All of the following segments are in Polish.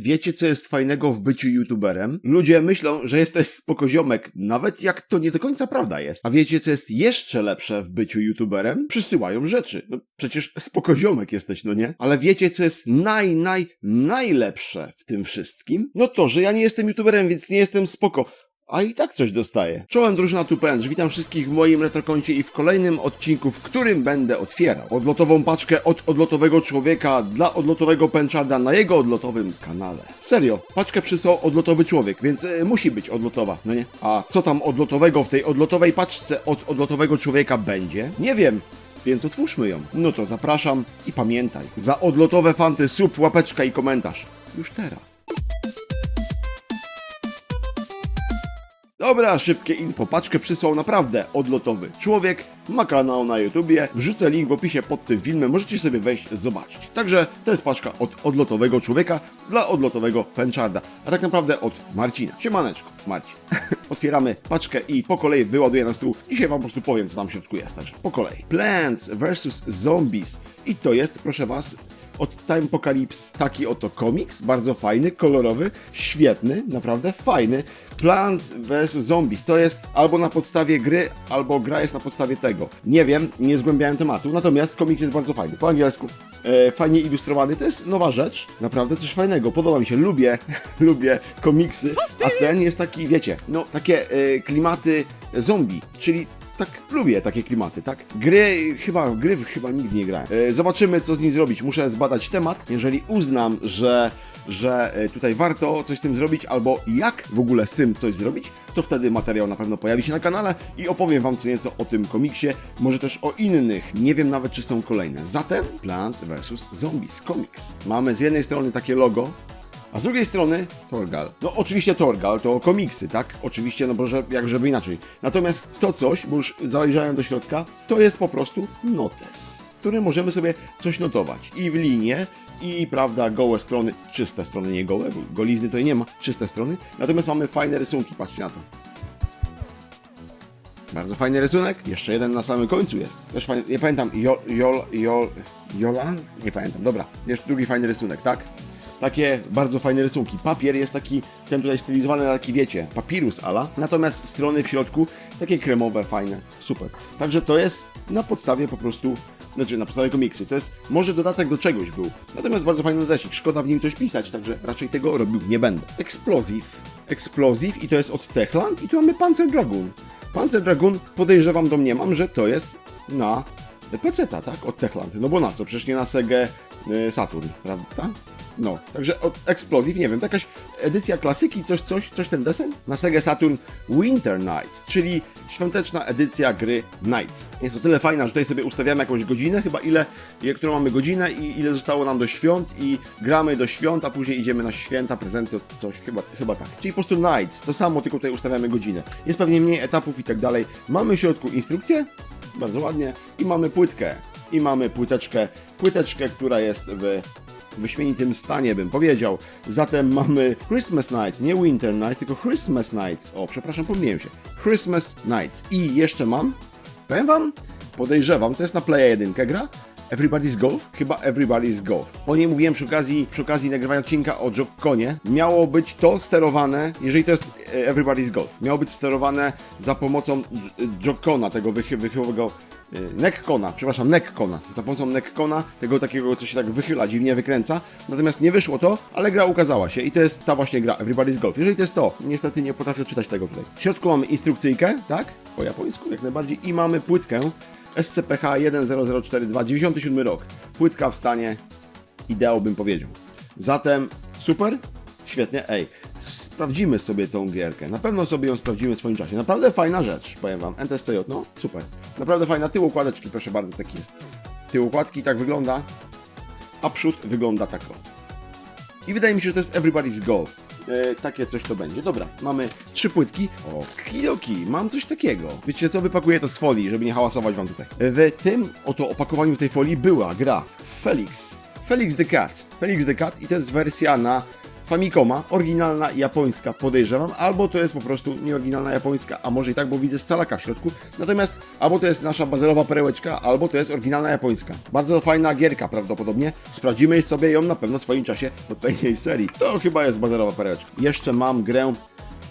Wiecie, co jest fajnego w byciu youtuberem? Ludzie myślą, że jesteś spokoziomek, nawet jak to nie do końca prawda jest. A wiecie, co jest jeszcze lepsze w byciu youtuberem? Przysyłają rzeczy. No przecież spokoziomek jesteś, no nie? Ale wiecie, co jest naj, naj, najlepsze w tym wszystkim? No to, że ja nie jestem youtuberem, więc nie jestem spoko. A i tak coś dostaję. Czołem drużyna Tupęcz, witam wszystkich w moim retrokoncie i w kolejnym odcinku, w którym będę otwierał odlotową paczkę od odlotowego człowieka dla odlotowego pęczada na jego odlotowym kanale. Serio, paczkę przysłał odlotowy człowiek, więc e, musi być odlotowa, no nie? A co tam odlotowego w tej odlotowej paczce od odlotowego człowieka będzie? Nie wiem. Więc otwórzmy ją. No to zapraszam i pamiętaj, za odlotowe fanty sub, łapeczka i komentarz. Już teraz. Dobra, szybkie info. Paczkę przysłał naprawdę odlotowy człowiek. Ma kanał na YouTubie. Wrzucę link w opisie pod tym filmem. Możecie sobie wejść zobaczyć. Także to jest paczka od odlotowego człowieka dla odlotowego pęczarda. A tak naprawdę od Marcina. Siemaneczko, Marcin. Otwieramy paczkę i po kolei wyładuję na stół. Dzisiaj wam po prostu powiem, co tam w środku jest. Także po kolei. Plants vs. Zombies. I to jest, proszę was, od Time taki oto komiks, bardzo fajny, kolorowy, świetny, naprawdę fajny. Plants vs Zombies to jest albo na podstawie gry, albo gra jest na podstawie tego. Nie wiem, nie zgłębiałem tematu, natomiast komiks jest bardzo fajny. Po angielsku, e, fajnie ilustrowany, to jest nowa rzecz, naprawdę coś fajnego, podoba mi się, lubię, lubię komiksy, a ten jest taki, wiecie, no takie e, klimaty zombie, czyli tak lubię takie klimaty, tak? Gry, chyba, gry chyba nigdy nie grałem. E, zobaczymy, co z nim zrobić. Muszę zbadać temat. Jeżeli uznam, że, że e, tutaj warto coś z tym zrobić, albo jak w ogóle z tym coś zrobić, to wtedy materiał na pewno pojawi się na kanale i opowiem wam co nieco o tym komiksie, może też o innych. Nie wiem nawet, czy są kolejne. Zatem Plants vs. Zombies Comics. Mamy z jednej strony takie logo, a z drugiej strony Torgal. No oczywiście Torgal to komiksy, tak? Oczywiście, no bo że, jak żeby inaczej. Natomiast to coś, bo już zajrzałem do środka, to jest po prostu notes, w którym możemy sobie coś notować. I w linie, i prawda, gołe strony, czyste strony, nie gołe, bo golizny tutaj nie ma, czyste strony. Natomiast mamy fajne rysunki, patrzcie na to. Bardzo fajny rysunek. Jeszcze jeden na samym końcu jest. Też fajny. Nie pamiętam. Jol, jol, jol, Jola? Nie pamiętam. Dobra. Jeszcze drugi fajny rysunek, tak? Takie bardzo fajne rysunki. Papier jest taki, ten tutaj stylizowany na taki, wiecie, papirus ala. Natomiast strony w środku takie kremowe, fajne. Super. Także to jest na podstawie po prostu znaczy na podstawie komiksu. To jest może dodatek do czegoś był. Natomiast bardzo fajny notesik. Szkoda w nim coś pisać, także raczej tego robił nie będę. Explosive. Explosive i to jest od Techland i tu mamy Panzer Dragoon. Panzer Dragoon podejrzewam, domniemam, że to jest na PC-ta, tak? Od Techland. No bo na co? Przecież nie na Sega y, Saturn, prawda? No, także od Explosive, nie wiem, to jakaś edycja klasyki, coś, coś, coś ten desen? Na Sega Saturn Winter Nights, czyli świąteczna edycja gry Nights. Jest to tyle fajna, że tutaj sobie ustawiamy jakąś godzinę, chyba ile, ile którą mamy godzinę i ile zostało nam do świąt i gramy do świąt, a później idziemy na święta, prezenty, coś, chyba, chyba tak. Czyli po prostu Nights, to samo, tylko tutaj ustawiamy godzinę. Jest pewnie mniej etapów i tak dalej. Mamy w środku instrukcję, bardzo ładnie, i mamy płytkę, i mamy płyteczkę, płyteczkę, która jest w wyśmienitym stanie, bym powiedział. Zatem mamy Christmas Nights, nie Winter Nights, tylko Christmas Nights. O, przepraszam, pomyliłem się. Christmas Nights. I jeszcze mam, powiem wam, podejrzewam, to jest na Playa 1 gra, Everybody's Golf? Chyba Everybody's Golf. O niej mówiłem przy okazji, przy okazji nagrywania odcinka o Jokkonie. Miało być to sterowane, jeżeli to jest e, Everybody's Golf, miało być sterowane za pomocą Jokkona, tego wychy wychylowego Neckona, przepraszam, Neckona. Za pomocą Neckona, tego takiego, co się tak wychyla, dziwnie wykręca. Natomiast nie wyszło to, ale gra ukazała się i to jest ta właśnie gra, Everybody's Golf. Jeżeli to jest to, niestety nie potrafię czytać tego tutaj. W środku mamy instrukcyjkę, tak? Po japońsku, jak najbardziej. I mamy płytkę SCPH 10042, 97 rok. Płytka w stanie ideał bym powiedział. Zatem super, świetnie, ej, sprawdzimy sobie tą gierkę. Na pewno sobie ją sprawdzimy w swoim czasie. Naprawdę fajna rzecz, powiem wam. NTSCJ, no super. Naprawdę fajna. Tył układeczki, proszę bardzo, taki jest. Tył układki tak wygląda, a przód wygląda tak. I wydaje mi się, że to jest Everybody's Golf. E, takie coś to będzie. Dobra, mamy trzy płytki. O, kidoki, mam coś takiego. Wiecie co, wypakuję to z folii, żeby nie hałasować wam tutaj. W tym oto opakowaniu tej folii była gra Felix. Felix the Cat. Felix the Cat i to jest wersja na Famicoma, oryginalna japońska, podejrzewam, albo to jest po prostu nieoryginalna japońska, a może i tak, bo widzę scalaka w środku. Natomiast albo to jest nasza bazerowa perełeczka, albo to jest oryginalna japońska. Bardzo fajna gierka prawdopodobnie. Sprawdzimy sobie ją na pewno w swoim czasie w odpowiedniej serii. To chyba jest bazerowa perełeczka. Jeszcze mam grę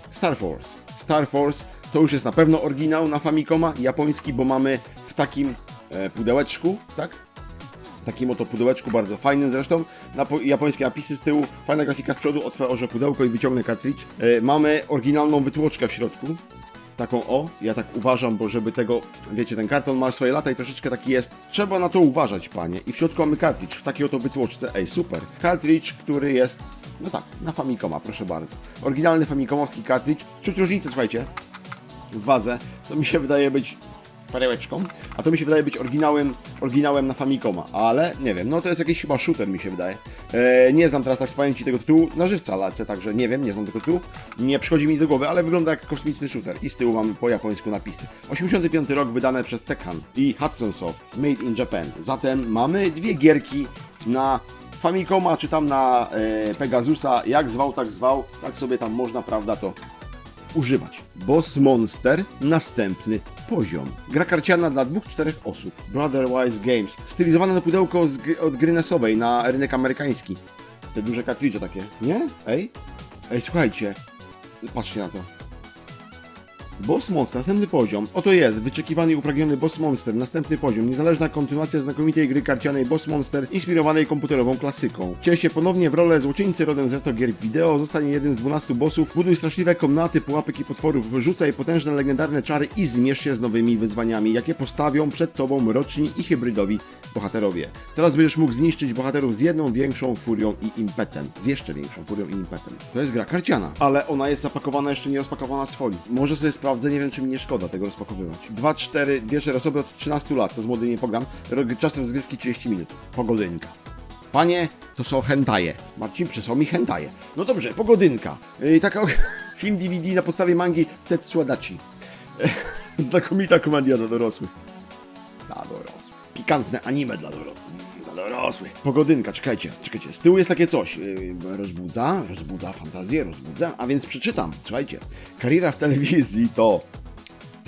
Star Force. Star Force to już jest na pewno oryginał na Famicoma, japoński, bo mamy w takim e, pudełeczku, tak? Takim oto pudełeczku, bardzo fajnym zresztą. Napo- japońskie napisy z tyłu, fajna grafika z przodu, otworzę pudełko i wyciągnę cartridge. E, mamy oryginalną wytłoczkę w środku. Taką o, ja tak uważam, bo żeby tego, wiecie, ten karton ma swoje lata i troszeczkę taki jest. Trzeba na to uważać, panie. I w środku mamy cartridge w takiej oto wytłoczce. Ej, super. Cartridge, który jest, no tak, na Famicoma, proszę bardzo. Oryginalny Famicomowski cartridge. Czuć różnicę, słuchajcie, w wadze. To mi się wydaje być perełeczką, a to mi się wydaje być oryginałem, oryginałem na Famicoma, ale nie wiem, no to jest jakiś chyba shooter mi się wydaje. E, nie znam teraz tak z pamięci tego tytułu, na żywca lecę, także nie wiem, nie znam tego tytułu, nie przychodzi mi do głowy, ale wygląda jak kosmiczny shooter i z tyłu mamy po japońsku napisy. 85 rok wydane przez Tekken i Hudson Soft, made in Japan. Zatem mamy dwie gierki na Famicoma, czy tam na e, Pegasusa, jak zwał, tak zwał, tak sobie tam można, prawda, to używać. Boss Monster, następny poziom. Gra karciana dla dwóch, czterech osób. Brotherwise Games. Stylizowana na pudełko gry, od gry NES-owej na rynek amerykański. Te duże kartridże takie. Nie? Ej? Ej, słuchajcie. Patrzcie na to. Boss Monster, następny poziom. Oto jest, wyczekiwany i upragniony Boss Monster, następny poziom. Niezależna kontynuacja znakomitej gry karcianej Boss Monster, inspirowanej komputerową klasyką. Wciel się ponownie w rolę złoczyńcy rodem z gier wideo, zostanie jednym z 12 bossów, buduj straszliwe komnaty, pułapek i potworów, wyrzucaj potężne legendarne czary i zmierz się z nowymi wyzwaniami, jakie postawią przed tobą mroczni i hybrydowi bohaterowie. Teraz będziesz mógł zniszczyć bohaterów z jedną większą furią i impetem. Z jeszcze większą furią i impetem. To jest gra karciana, ale ona jest zapakowana jeszcze nie rozpakowana z folii. Może sobie sprawdzę, nie wiem czy mi nie szkoda tego rozpakowywać. 2, 4, dwie, cztery osoby od 13 lat, to z młody nie pogram. Ro- Czas rozgrywki 30 minut. Pogodynka. Panie, to są hentaje. Marcin przysłał mi hentaje. No dobrze, pogodynka. Yy, taka film DVD na podstawie mangi Tetsuo Dachi. Znakomita komedia dla dorosłych. Dla dorosłych. Pikantne anime dla dorosłych. Pogodynka, czekajcie, czekajcie. Z tyłu jest takie coś. Yy, rozbudza, rozbudza fantazję, rozbudza. A więc przeczytam. Słuchajcie. Kariera w telewizji to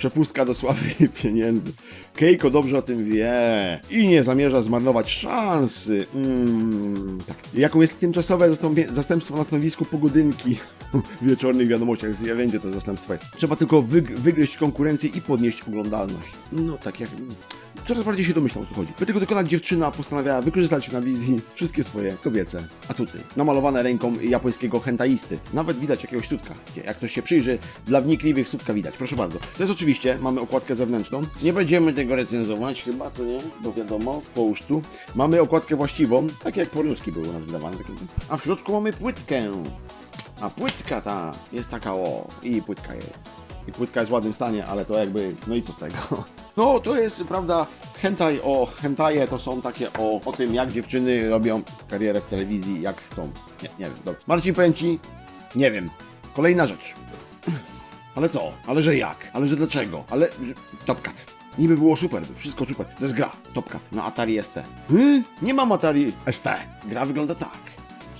przepustka do sławy i pieniędzy. Keiko dobrze o tym wie i nie zamierza zmarnować szansy. Mm, tak. Jaką jest tymczasowe zastępstwo na stanowisku pogodynki w wieczornych wiadomościach. Ja wiem, to zastępstwo jest. Trzeba tylko wyg- wygryźć konkurencję i podnieść oglądalność. No tak jak... Coraz bardziej się domyślam, o co chodzi. By tego dokonać, dziewczyna postanawiała wykorzystać na wizji wszystkie swoje kobiece atuty. Namalowane ręką japońskiego hentaisty. Nawet widać jakiegoś sutka. Jak ktoś się przyjrzy, dla wnikliwych sutka widać. Proszę bardzo. To jest oczywiście, mamy okładkę zewnętrzną. Nie będziemy tego recenzować chyba, co nie? Bo wiadomo, połóż tu. Mamy okładkę właściwą, tak jak pornuski były u nas wydawane. Takie. A w środku mamy płytkę. A płytka ta jest taka o. I płytka jest. I płytka jest w ładnym stanie, ale to jakby, no i co z tego? No, to jest, prawda, hentai o, hentaje to są takie o, o tym, jak dziewczyny robią karierę w telewizji, jak chcą. Nie, nie wiem, dobra. Marcin, powiem Ci, nie wiem. Kolejna rzecz. Ale co? Ale że jak? Ale że dlaczego? Ale, że... Top Cat. Niby było super, wszystko super. To jest gra. Top Cat na Atari ST. Hy? Nie mam Atari ST. Gra wygląda tak.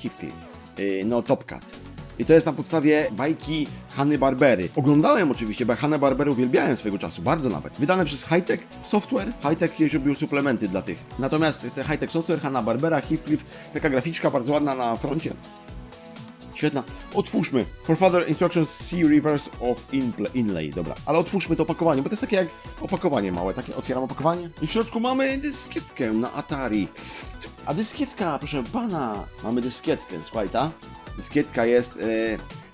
Heathcliff. Yy, no, Top Cat. I to jest na podstawie bajki Hanny Barbery. Oglądałem oczywiście, bo Hanna Barbery uwielbiałem swego czasu, bardzo nawet. Wydane przez Hightech Software. Hightech kiedyś robił suplementy dla tych. Natomiast te Hightech Software, Hanna Barbera, Heathcliff, taka graficzka bardzo ładna na froncie. Świetna. Otwórzmy. For further instructions, see reverse of inlay. Dobra, ale otwórzmy to opakowanie, bo to jest takie jak opakowanie małe. Takie otwieram opakowanie. I w środku mamy dyskietkę na Atari. A dyskietka, proszę pana. Mamy dyskietkę, słuchaj, ta. Dyskietka jest e,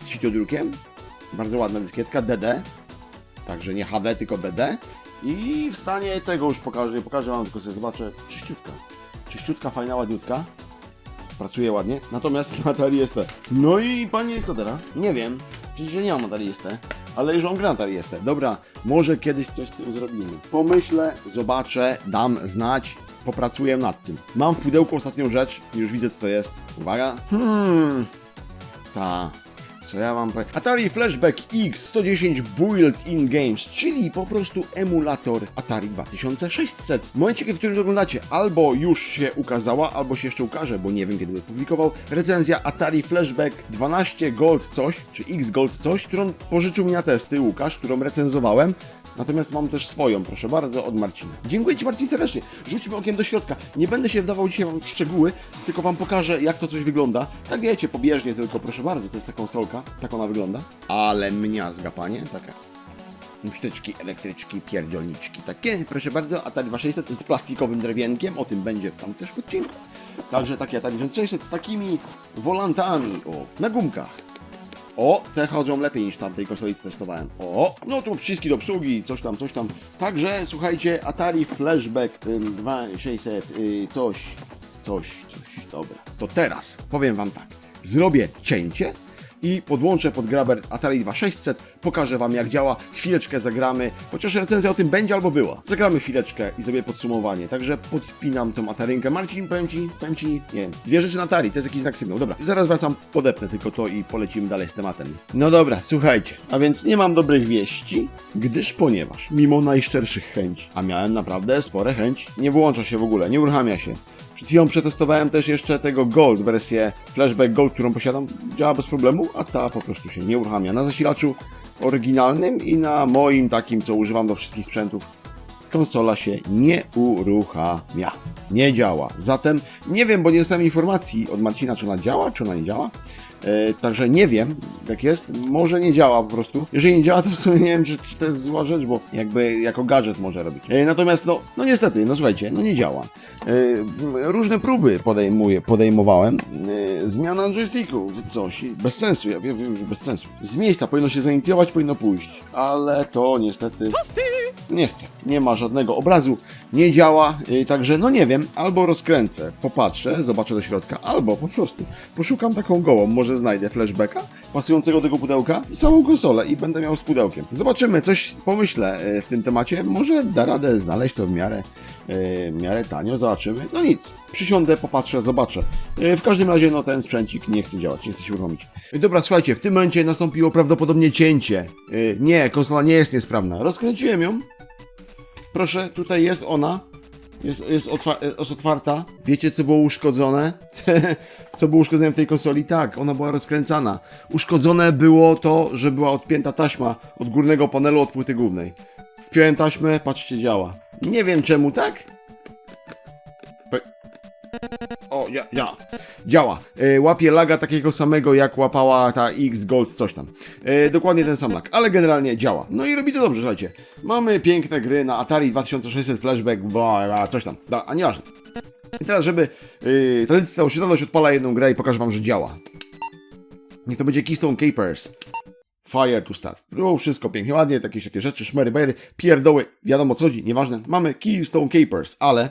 z sitodrukiem. Bardzo ładna dyskietka, DD. Także nie HD, tylko DD. I w stanie tego już pokażę, pokażę wam, tylko sobie zobaczę. Czyściutka. Czyściutka, fajna, ładniutka. Pracuje ładnie. Natomiast na Atari ST. No i panie, co teraz? Nie wiem. Przecież ja nie mam Atari ST. Ale już on gra na Atari ST. Dobra, może kiedyś coś z tym zrobimy. Pomyślę, zobaczę, dam znać, popracuję nad tym. Mam w pudełku ostatnią rzecz. Już widzę, co to jest. Uwaga. Hmm. Ta. Co ja mam powiedzieć? Atari Flashback X 110 Built-in Games, czyli po prostu emulator Atari 2600. W momencie, w którym oglądacie, albo już się ukazała, albo się jeszcze ukaże, bo nie wiem kiedy publikował, recenzja Atari Flashback 12 Gold coś, czy X Gold coś, którą pożyczył mi na testy Łukasz, którą recenzowałem. Natomiast mam też swoją, proszę bardzo, od Marcina. Dziękuję Ci Marcin serdecznie. Rzućmy okiem do środka. Nie będę się wdawał dzisiaj Wam w szczegóły, tylko Wam pokażę, jak to coś wygląda. Tak wiecie, pobieżnie tylko, proszę bardzo, to jest ta konsolka. Tak ona wygląda. Ale mniazga, panie. Taka. Sztyczki, elektryczki, pierdziolniczki takie, proszę bardzo, Atari 2600 z plastikowym drewienkiem, o tym będzie tam też w odcinku. Także takie Atari 2600 z takimi volantami, o, na gumkach. O, te chodzą lepiej niż tamtej konsoli, testowałem. O, no tu przyciski do obsługi, coś tam, coś tam. Także, słuchajcie, Atari Flashback ym, 2600, y, coś, coś, coś, dobra. To teraz powiem Wam tak, zrobię cięcie i podłączę pod graber Atari 2600, pokażę Wam jak działa, chwileczkę zagramy, chociaż recenzja o tym będzie albo była. Zagramy chwileczkę i zrobię podsumowanie, także podpinam tą Atarynkę. Marcin, powiem Ci, powiem Ci, nie wiem, dwie rzeczy na Atari, to jest jakiś znak sygnał. Dobra, zaraz wracam, podepnę tylko to i polecimy dalej z tematem. No dobra, słuchajcie, a więc nie mam dobrych wieści, gdyż ponieważ, mimo najszczerszych chęci, a miałem naprawdę spore chęci, nie wyłącza się w ogóle, nie uruchamia się. Przed chwilą przetestowałem też jeszcze tego Gold, wersję Flashback Gold, którą posiadam. Działa bez problemu, a ta po prostu się nie uruchamia. Na zasilaczu oryginalnym i na moim takim, co używam do wszystkich sprzętów, konsola się nie uruchamia. Nie działa. Zatem nie wiem, bo nie dostałem informacji od Marcina, czy ona działa, czy ona nie działa. E, także nie wiem, jak jest. Może nie działa po prostu. Jeżeli nie działa, to w sumie nie wiem, czy, czy to jest zła rzecz, bo jakby jako gadżet może robić. E, natomiast, no, no niestety, no słuchajcie, no nie działa. E, różne próby podejmuję, podejmowałem. Zmiana joysticków, coś, bez sensu, ja wiem, że bez sensu. Z miejsca powinno się zainicjować, powinno pójść, ale to niestety nie chcę. Nie ma żadnego obrazu, nie działa, yy, także no nie wiem, albo rozkręcę, popatrzę, zobaczę do środka, albo po prostu poszukam taką gołą, może znajdę flashbacka pasującego do tego pudełka i samą konsolę i będę miał z pudełkiem. Zobaczymy, coś pomyślę yy, w tym temacie, może da radę znaleźć to w miarę, yy, w miarę tanio, zobaczymy. No nic, przysiądę, popatrzę, zobaczę. W każdym razie, no ten sprzęcik nie chce działać, nie chce się uruchomić. Dobra, słuchajcie, w tym momencie nastąpiło prawdopodobnie cięcie. Nie, konsola nie jest niesprawna. Rozkręciłem ją, Proszę, tutaj jest ona. Jest, jest, otwa jest otwarta. Wiecie, co było uszkodzone? co było uszkodzone w tej konsoli? Tak, ona była rozkręcana. Uszkodzone było to, że była odpięta taśma od górnego panelu od płyty głównej. Wpiąłem taśmę, patrzcie, działa. Nie wiem czemu tak. O, ja, ja. Działa. E, łapie laga takiego samego, jak łapała ta X Gold coś tam. E, dokładnie ten sam lag, ale generalnie działa. No i robi to dobrze, słuchajcie. Mamy piękne gry na Atari 2600 Flashback, bla, coś tam. Da, a nieważne. I teraz, żeby yy, się dadość, odpala jedną grę i pokażę wam, że działa. Niech to będzie Keystone Capers. Fire to start. Było wszystko pięknie, ładnie, jakieś takie rzeczy, szmery, bajery, pierdoły, wiadomo co chodzi, nieważne. Mamy Keystone Capers, ale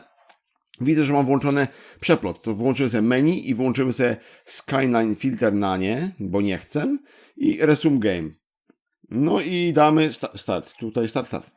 Widzę, że mam włączony przeplot. To włączymy sobie menu i włączymy sobie Skyline Filter na nie, bo nie chcę. I Resume Game. No i damy sta start. Tutaj start, start.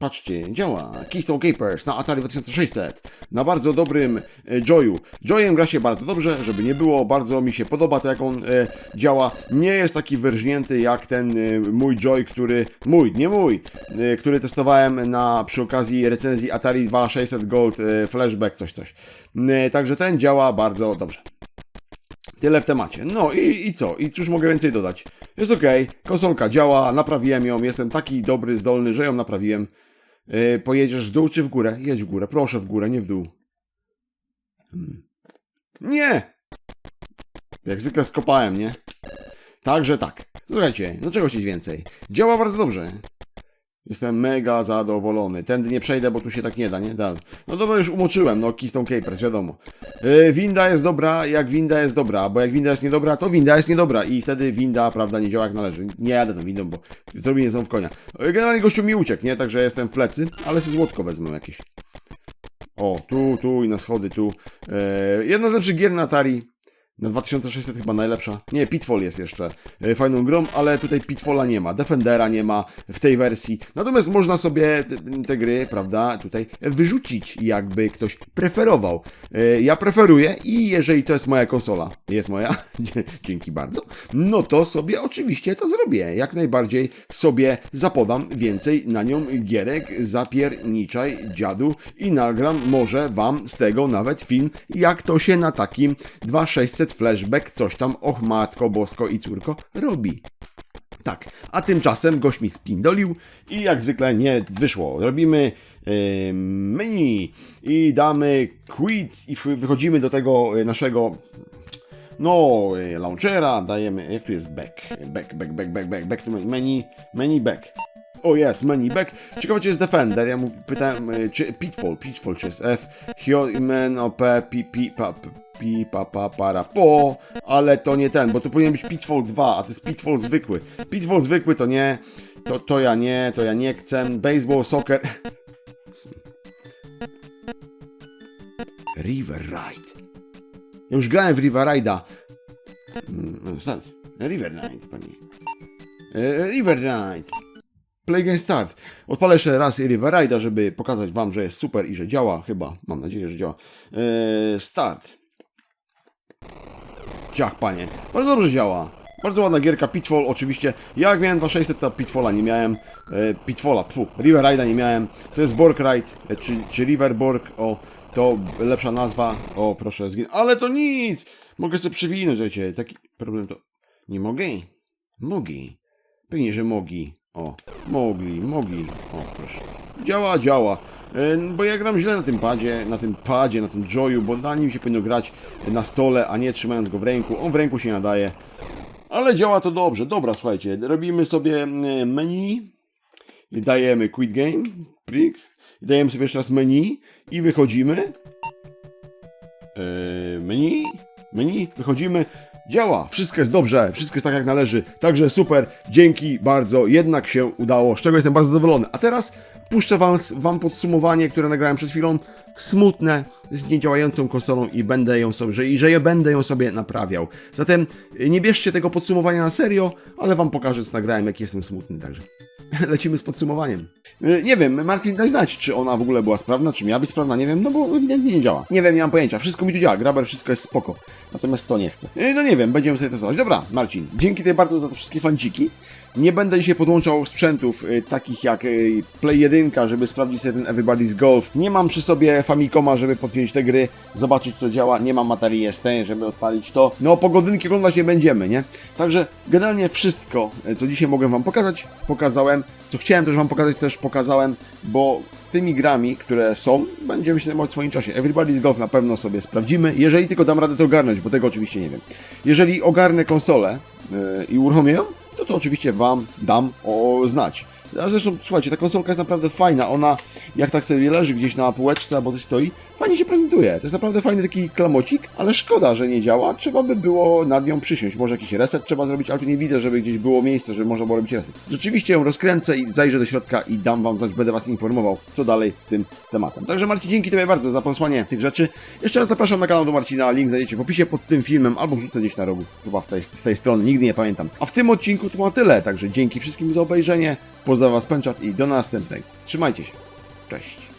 Patrzcie, działa. Keystone Capers na Atari 2600. Na bardzo dobrym e, Joyu. Joyem gra się bardzo dobrze, żeby nie było. Bardzo mi się podoba to, jak on e, działa. Nie jest taki wyrżnięty jak ten e, mój Joy, który... Mój, nie mój. E, który testowałem na, przy okazji recenzji Atari 2600 Gold e, Flashback, coś, coś. E, także ten działa bardzo dobrze. Tyle w temacie. No i, i co? I cóż mogę więcej dodać? Jest ok, konsolka działa, naprawiłem ją, jestem taki dobry, zdolny, że ją naprawiłem. Yy, pojedziesz w dół czy w górę? Jedź w górę, proszę w górę, nie w dół. Hmm. Nie! Jak zwykle skopałem, nie? Także tak. Słuchajcie, no czego chcieć więcej? Działa bardzo dobrze. Jestem mega zadowolony. Tędy nie przejdę, bo tu się tak nie da, nie? Da. No dobra, już umoczyłem, no Keystone Capers, wiadomo. Yy, winda jest dobra, jak winda jest dobra, bo jak winda jest niedobra, to winda jest niedobra i wtedy winda, prawda, nie działa jak należy. Nie jadę tą windą, bo zrobienie są w konia. Yy, generalnie gościu mi uciekł, nie? Także jestem w plecy, ale sobie złotko wezmę jakieś. O, tu, tu i na schody, tu. Yy, jedna z lepszych gier na Atari Na 2600 chyba najlepsza. Nie, Pitfall jest jeszcze e, fajną grą, ale tutaj Pitfalla nie ma. Defendera nie ma w tej wersji. Natomiast można sobie te, te gry, prawda, tutaj wyrzucić, jakby ktoś preferował. E, Ja preferuję i jeżeli to jest moja konsola, jest moja, dzięki bardzo, no to sobie oczywiście to zrobię. Jak najbardziej sobie zapodam więcej na nią gierek, zapierniczaj dziadu i nagram może wam z tego nawet film, jak to się na takim 2600 flashback coś tam, och matko, bosko i córko robi. Tak, a tymczasem gość mi spindolił i jak zwykle nie wyszło. Robimy e, menu i damy quit i wychodzimy do tego e, naszego no, e, launchera, dajemy, jak tu jest back, back, back, back, back, back, back to menu, menu back. O jest, menu back. Ciekawe, czy jest Defender. Ja mu pytałem, czy Pitfall, Pitfall, czy jest F, Human, OP, Pi, Pi, pa, p- Pi, pa, pa, para, po, ale to nie ten, bo tu powinien być Pitfall 2, a to jest Pitfall zwykły. Pitfall zwykły to nie, to, to ja nie, to ja nie chcę. Baseball, soccer. River Ride. Ja już grałem w River Ride'a. No. River Ride, pani. E, River Ride. Play game start. Odpalę jeszcze raz River Ride'a, żeby pokazać wam, że jest super i że działa. Chyba. Mam nadzieję, że działa. E, start. Ciach, panie. Bardzo dobrze działa. Bardzo ładna gierka. Pitfall oczywiście. Ja jak miałem 2600, to Pitfalla nie miałem. E, Pitfalla, pfu. River Ride'a nie miałem. To jest Borg Ride, e, czy, czy River Borg. O, to lepsza nazwa. O, proszę, zgin. Ale to nic! Mogę sobie przewinąć, wiecie. Taki problem to... Nie mogę? Mogę. Pewnie, że mogi. O, mogli, mogli. O, proszę. Działa, działa. E, Bo ja gram źle na tym padzie, na tym padzie, na tym joyu, bo na nim się powinno grać na stole, a nie trzymając go w ręku. On w ręku się nadaje. Ale działa to dobrze. Dobra, słuchajcie, robimy sobie e, menu. Dajemy quit game, plik. Dajemy sobie jeszcze raz menu i wychodzimy. E, menu, menu, wychodzimy. Działa, wszystko jest dobrze, wszystko jest tak jak należy. Także super, dzięki bardzo, jednak się udało, z czego jestem bardzo zadowolony. A teraz puszczę wam, wam podsumowanie, które nagrałem przed chwilą. Smutne, z niedziałającą konsolą i będę ją sobie, że, i że ja będę ją sobie naprawiał. Zatem nie bierzcie tego podsumowania na serio, ale wam pokażę, co nagrałem, jak jestem smutny, także lecimy z podsumowaniem. Y, Nie wiem, Martin, daj znać, czy ona w ogóle była sprawna, czy miała być sprawna, nie wiem, no bo ewidentnie nie działa. Nie wiem, nie mam pojęcia, wszystko mi tu działa, Graber, wszystko jest spoko. Natomiast to nie chcę. Y, No nie wiem, będziemy sobie testować. Dobra, Marcin, dzięki tej bardzo za te wszystkie fanciki. Nie będę dzisiaj podłączał sprzętów y, takich jak y, Play 1, żeby sprawdzić sobie ten Everybody's Golf. Nie mam przy sobie Famicoma, żeby podpiąć te gry, zobaczyć co działa. Nie mam materii ST, żeby odpalić to. No, pogodynki oglądać nie będziemy, nie? Także generalnie wszystko, y, co dzisiaj mogłem Wam pokazać, pokazałem. Co chciałem też Wam pokazać, też pokazałem, bo tymi grami, które są, będziemy się zajmować w swoim czasie. Everybody's Golf na pewno sobie sprawdzimy, jeżeli tylko dam radę to ogarnąć, bo tego oczywiście nie wiem. Jeżeli ogarnę konsolę yy, i uruchomię ją, to to oczywiście Wam dam o znać. A zresztą, słuchajcie, ta konsolka jest naprawdę fajna. Ona, jak tak sobie leży gdzieś na półeczce albo coś stoi, fajnie się prezentuje. To jest naprawdę fajny taki klamocik, ale szkoda, że nie działa. Trzeba by było nad nią przysiąść. Może jakiś reset trzeba zrobić, ale tu nie widzę, żeby gdzieś było miejsce, żeby można było robić reset. Rzeczywiście ją rozkręcę i zajrzę do środka i dam Wam znać, będę Was informował, co dalej z tym tematem. Także Marcin, dzięki Tobie bardzo za posłanie tych rzeczy. Jeszcze raz zapraszam na kanał do Marcina, link znajdziecie w opisie pod tym filmem, albo wrzucę gdzieś na rogu, chyba tej, z tej strony, nigdy nie pamiętam. A w tym odcinku to ma tyle, także dzięki wszystkim za obejrzenie, pozdrawiam Was Pęczat i do następnego. Trzymajcie się, cześć.